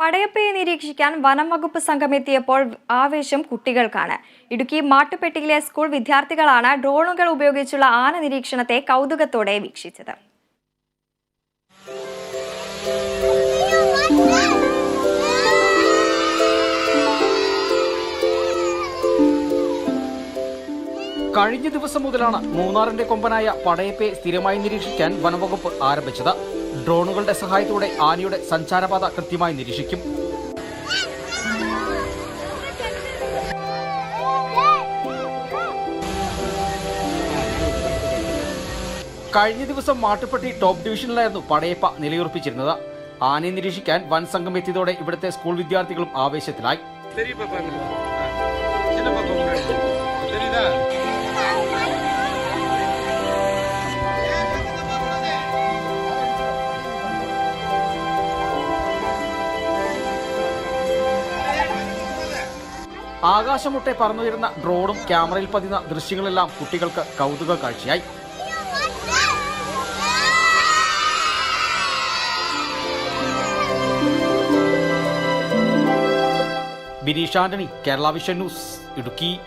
പടയപ്പയെ നിരീക്ഷിക്കാൻ വനം വകുപ്പ് സംഘം എത്തിയപ്പോൾ ആവേശം കുട്ടികൾക്കാണ്. ഇടുക്കി മാട്ടുപെട്ടിയിലെ സ്കൂൾ വിദ്യാർത്ഥികളാണ് ഡ്രോണുകൾ ഉപയോഗിച്ചുള്ള ആന നിരീക്ഷണത്തെ കൗതുകത്തോടെ വീക്ഷിച്ചത്. കഴിഞ്ഞ ദിവസം മുതലാണ് മൂന്നാറിന്റെ കൊമ്പനായ പടയപ്പയെ സ്ഥിരമായി നിരീക്ഷിക്കാൻ വനംവകുപ്പ് ആരംഭിച്ചത്. ഡ്രോണുകളുടെ സഹായത്തോടെ ആനയുടെ സഞ്ചാരപാത കൃത്യമായി നിരീക്ഷിക്കും. കഴിഞ്ഞ ദിവസം മാട്ടുപ്പെട്ടി ടോപ്പ് ഡിവിഷനിലായിരുന്നു പടയപ്പ നിലയുറപ്പിച്ചിരുന്നത്. ആനയെ നിരീക്ഷിക്കാൻ വൻ സംഘം എത്തിയതോടെ ഇവിടുത്തെ സ്കൂൾ വിദ്യാർത്ഥികളും ആവേശത്തിലായി. ആകാശമുട്ടെ പറന്നുയരുന്ന ഡ്രോണും ക്യാമറയിൽ പതിയുന്ന ദൃശ്യങ്ങളെല്ലാം കുട്ടികൾക്ക് കൗതുക കാഴ്ചയായി. Bineesh Antony Kerala vision news Idukki.